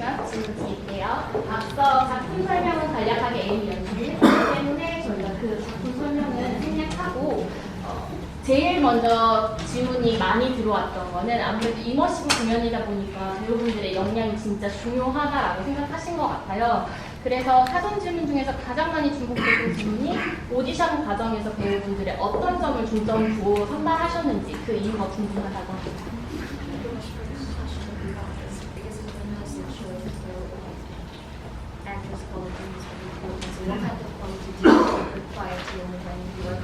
잠시만 질문 드릴게요. 앞서 작품 설명은 간략하게 에이미 연습을 했기 때문에 저희가 그 작품 설명은 생략하고 어, 제일 먼저 질문이 많이 들어왔던 거는 아무래도 이머시브 공연이다 보니까 배우분들의 역량이 진짜 중요하다라고 생각하신 것 같아요. 그래서 사전 질문 중에서 가장 많이 중복되는 질문이 오디션 과정에서 배우분들의 어떤 점을 중점 두고 선발하셨는지 그 이유가 궁금하다고 합니다. Actors qualities quality do you require to when you are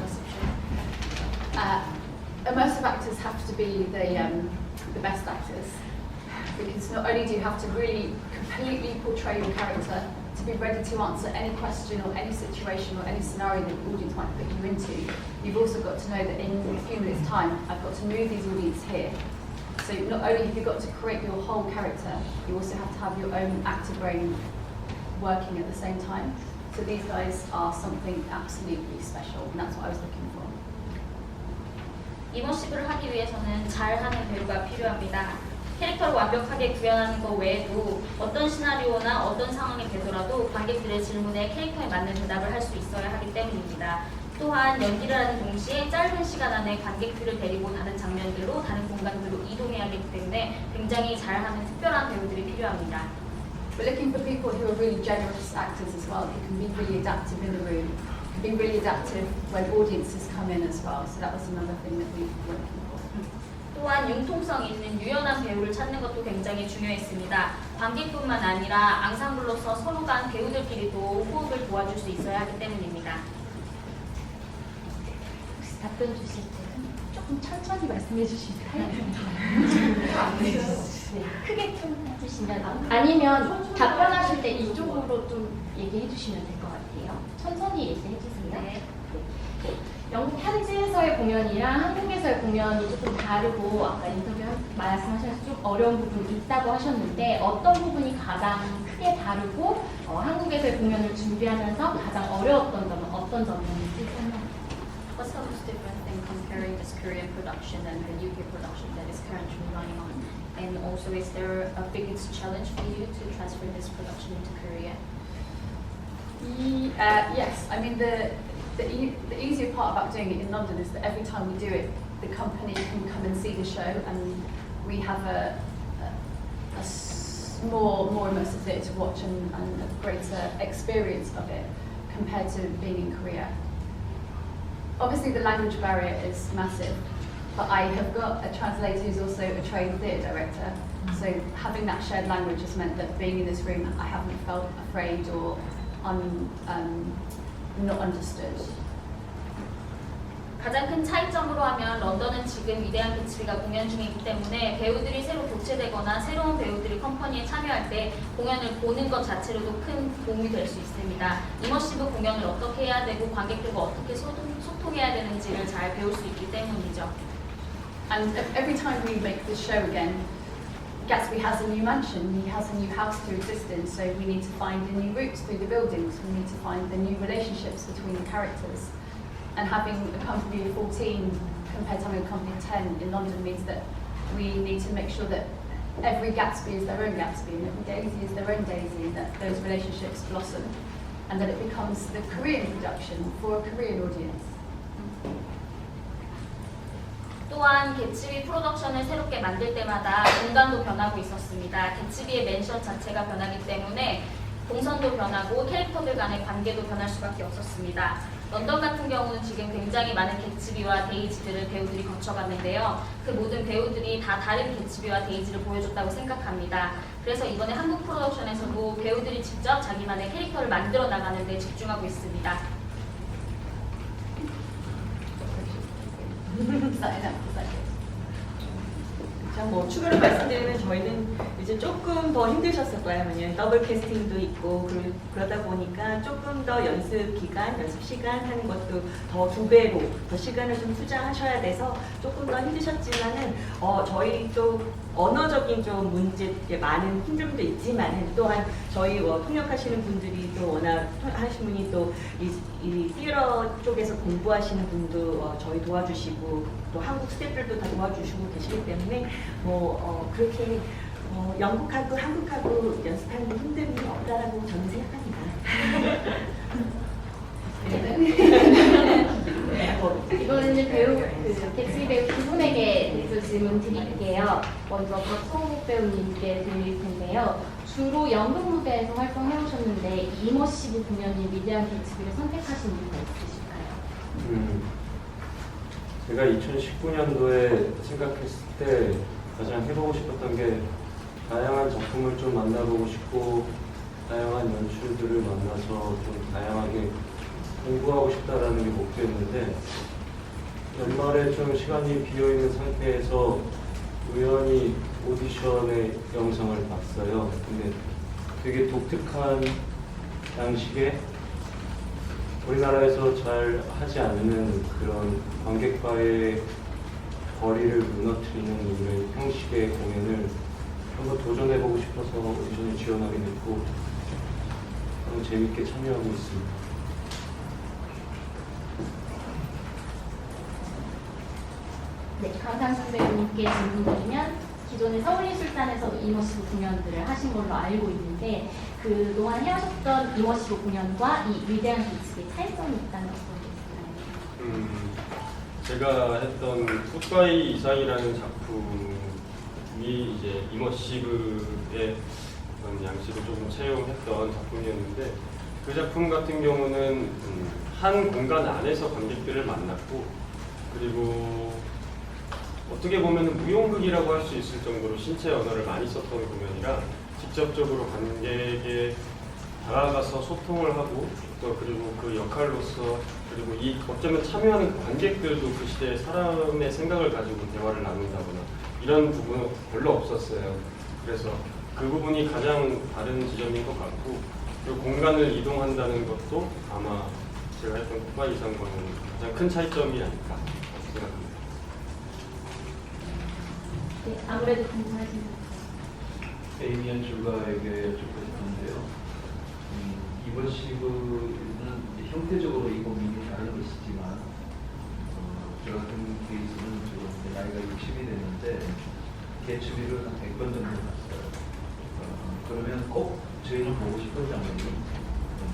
reception? Uh, immersive actors have to be the, um, the best actors because not only do you have to really completely portray your character to be ready to answer any question or any situation or any scenario that the audience might put you into, you've also got to know that in a few minutes' time, I've got to move these audience here. So not only have you got to create your whole character, you also have to have your own actor brain working at the same time. So these guys are something absolutely special, and that's what I was looking for. 이머시브를 하기 위해서는 잘하는 배우가 필요합니다. 캐릭터를 완벽하게 구현하는 것 외에도 어떤 시나리오나 어떤 상황이 되더라도 관객들의 질문에 캐릭터에 맞는 대답을 할 수 있어야 하기 때문입니다. 또한 연기를 하는 동시에 짧은 시간 안에 관객들을 데리고 다른 장면들로 다른 공간들로 이동해야 하기 때문에 굉장히 잘하는 특별한 배우들이 필요합니다. We're looking for people who are really generous actors as well, who can be really adaptive in the room, can be really adaptive when audiences come in as well. So that was another thing that we were looking for. 또한 융통성 있는 유연한 배우를 찾는 것도 굉장히 중요했습니다. 관객뿐만 아니라 앙상블로서 서로 간 배우들끼리도 호흡을 도와줄 수 있어야 하기 때문입니다. 혹시 답변 주실 때는 조금 천천히 말씀해 주실까요? 네, 크게 좀 해주시면 아니면 답변하실 때 이쪽으로 좀 얘기해 주시면 될 것 같아요. 천천히 얘기해 주세요. 네. 영국 현지에서의 공연이랑 한국에서의 공연이 조금 다르고 아까 인터뷰 한- 말씀하셔서 좀 어려운 부분이 있다고 하셨는데 어떤 부분이 가장 크게 다르고 어, 한국에서의 공연을 준비하면서 가장 어려웠던 점은 어떤 점이었는지 설명. What's the most different thing comparing this Korean production and the UK production that is currently running on? And also, is there a biggest challenge for you to transfer this production into Korea? Uh, yes, I mean the the, e- the easier part about doing it in London is that every time we do it, the company can come and see the show, and we have a more more immersive theatre to watch and, and a greater experience of it compared to being in Korea Obviously, the language barrier is massive, but I have got a translator who's also a trained theatre director. So having that shared language has meant that being in this room, I haven't felt afraid or un, um, not understood. 가장 큰 차이점으로 하면 런던은 지금 위대한 개츠비가 공연 중이기 때문에 배우들이 새로 교체되거나 새로운 배우들이 컴퍼니에 참여할 때 공연을 보는 것 자체로도 큰 도움이 될 수 있습니다. 이머시브 공연을 어떻게 해야 되고 관객들과 어떻게 소통, 소통해야 되는지를 잘 배울 수 있기 때문이죠. And e- every time we make this show again, Gatsby has a new mansion, he has a new house to exist in, so we need to find the new routes through the buildings, we need to find the new relationships between the characters. And having a company of 14 compared to having a company of 10 in London means that we need to make sure that every Gatsby is their own Gatsby and every Daisy is their own Daisy, and that those relationships blossom and that it becomes the Korean production for a Korean audience. 또한 개츠비 프로덕션을 새롭게 만들 때마다 공간도 변하고 있었습니다. 개츠비의 맨션 자체가 변하기 때문에 동선도 변하고 캐릭터들 간의 관계도 변할 수밖에 없었습니다. 런던 같은 경우는 지금 굉장히 많은 개츠비와 데이지들을 배우들이 거쳐갔는데요. 그 모든 배우들이 다 다른 개츠비와 데이지를 보여줬다고 생각합니다. 그래서 이번에 한국 프로덕션에서도 배우들이 직접 자기만의 캐릭터를 만들어 나가는 데 집중하고 있습니다. 뭐 추가로 말씀드리면 저희는 이제 조금 더 힘드셨을 거예요. 왜냐면 더블 캐스팅도 있고 그러, 그러다 보니까 조금 더 연습 기간, 연습 시간 하는 것도 더 두 배로 더 시간을 좀 투자하셔야 돼서 조금 더 힘드셨지만은 어, 저희 또 언어적인 좀 문제 많은 힘듦도 있지만은 또한 저희 뭐 통역하시는 분들이 또 워낙 하신 분이 또이 이 티어 쪽에서 공부하시는 분도 어, 저희 도와주시고 또 한국 스태프들도 다 도와주시고 계시기 때문에 뭐 어, 그렇게 어, 영국하고 한국하고 연습하는 힘듦이 없다라고 저는 생각합니다. 이거는 이제 배우, 그, 개츠비 배우 두 분에게 그 질문 드릴게요. 먼저 박성욱 배우님께 드릴 텐데요. 주로 연극 무대에서 활동해 오셨는데 이머시브 공연인 위대한 개츠비를 선택하신 이유가 있으실까요? 음, 제가 2019년도에 생각했을 때 가장 해보고 싶었던 게 다양한 작품을 좀 만나보고 싶고 다양한 연출들을 만나서 좀 다양하게 공부하고 싶다라는 게 목표였는데 연말에 좀 시간이 비어있는 상태에서 우연히 오디션의 영상을 봤어요. 근데 되게 독특한 양식의 우리나라에서 잘 하지 않는 그런 관객과의 거리를 무너뜨리는 이런 형식의 공연을 한번 도전해보고 싶어서 오디션에 지원하게 됐고 너무 재밌게 참여하고 있습니다. 네, 강상순 배우님께 질문드리면 기존에 서울예술단에서도 이머시브 공연들을 하신 걸로 알고 있는데 그동안 해오셨던 이머시브 공연과 이 위대한 개츠비의 차이점이 어떤 게 있을까요? 음, 제가 했던 굿바이 이상이라는 작품이 이제 이머시브의 양식을 조금 채용했던 작품이었는데 그 작품 같은 경우는 음, 한 공간 안에서 관객들을 만났고 그리고 어떻게 보면 무용극이라고 할 수 있을 정도로 신체 언어를 많이 썼던 공연이라 직접적으로 관객에 다가가서 소통을 하고 또 그리고 그 역할로서 그리고 이 어쩌면 참여하는 그 관객들도 그 시대의 사람의 생각을 가지고 대화를 나눈다거나 이런 부분은 별로 없었어요. 그래서 그 부분이 가장 다른 지점인 것 같고 그리고 공간을 이동한다는 것도 아마 제가 했던 국가 이상과는 가장 큰 차이점이 아닐까 생각합니다. 네, 아무래도 궁금하신 분. 에이미안 줄가에게 여쭙고 싶은데요. 음, 이번 이제 형태적으로 이 고민이 다른 것이지만 어, 저 같은 케이스는 지금 나이가 60이 됐는데 개츠비를 한 100번 정도 봤어요. 어, 그러면 꼭 저희는 보고 싶은 장면이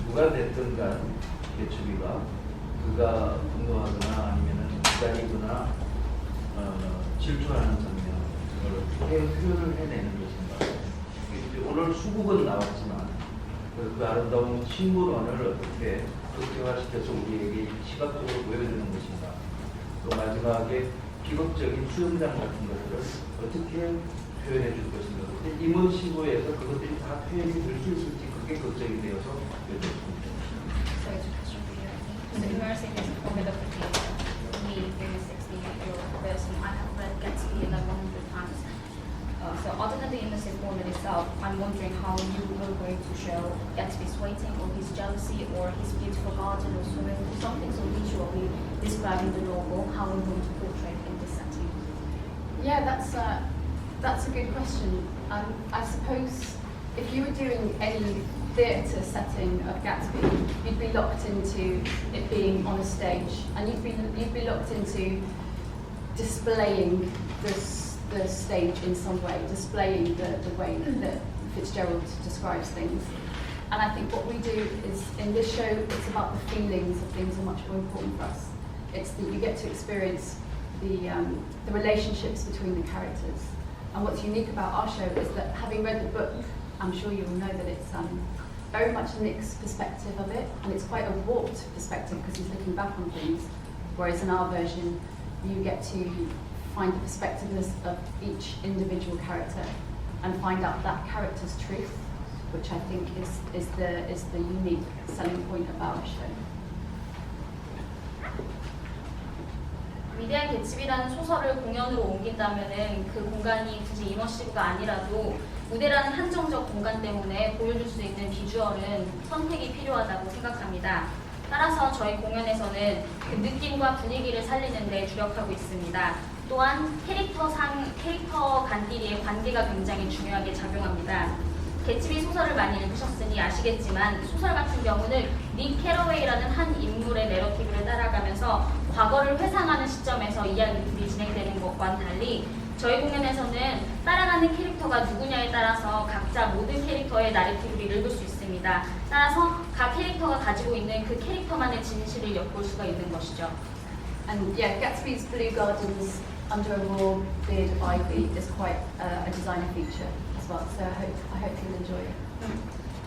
누가 됐든 간 개츠비가 그가 분노하거나 아니면은 기다리거나 어, 질투하는 장면 그걸 표현을 해내는 것인가 오늘 수국은 나왔지만 그, 그 아름다운 식물원을 어떻게 극대화시켜서 우리에게 시각적으로 보여주는 것인가 또 마지막에 비극적인 수영장 같은 것들을 어떻게 표현해 줄 것인가 근데 임원 시부에서 그것들이 다 표현이 될 수 있을지 그게 걱정이 되어서 여쭤봅니다. So it's a question for you. So immersive is a form of application. Me, being a 68-year-old person, I have read Gatsby like 100 times. Uh, so other than the immersive format itself, I'm wondering how you were going to show Gatsby's waiting or his jealousy or his beautiful garden or swimming something so visually describing the novel, how I'm going to portray it in this setting. Yeah, that's a, that's a good question. Um, I suppose if you were doing any theatre setting of Gatsby, you'd be locked into it being on a stage, and you'd be you'd be locked into displaying the s- the stage in some way, displaying the, the way that Fitzgerald describes things. And I think what we do is in this show, it's about the feelings of things are much more important for us. It's that you get to experience the, um, the relationships between the characters. And what's unique about our show is that having read the book, I'm sure you'll know that it's um, very much Nick's perspective of it, and it's quite a warped perspective because he's looking back on things. Whereas in our version, you get to find the perspectiveness of each individual character and find out that character's truth, which I think is, is, the, is the unique selling point about our show. 위대한 개츠비라는 소설을 공연으로 옮긴다면은 그 공간이 굳이 이머시브가 아니라도 무대라는 한정적 공간 때문에 보여줄 수 있는 비주얼은 선택이 필요하다고 생각합니다. 따라서 저희 공연에서는 그 느낌과 분위기를 살리는 데 주력하고 있습니다. 또한 캐릭터상, 캐릭터 간끼리의 관계가 굉장히 중요하게 작용합니다. 개츠비 소설을 많이 읽으셨으니 아시겠지만 소설 같은 경우는 닉 캐러웨이라는 한 인물의 내러티브를 따라가면서 과거를 회상하는 시점에서 이야기들이 진행되는 것과는 달리 저희 공연에서는 따라가는 캐릭터가 누구냐에 따라서 각자 모든 캐릭터의 나레티브를 읽을 수 있습니다. 따라서 각 캐릭터가 가지고 있는 그 캐릭터만의 진실을 엿볼 수가 있는 것이죠. And yeah, Gatsby's Blue Gardens under a raw bearded ivy is quite uh, a designer feature as well. So I hope I hope you'll enjoy it.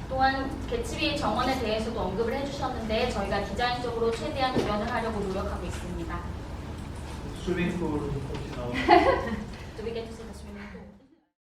또한 개츠비의 정원에 대해서도 언급을 해주셨는데 저희가 디자인적으로 최대한 구현을 하려고 노력하고 있습니다. 스위밍풀 혹시 나오나요? Do we get to see the swimming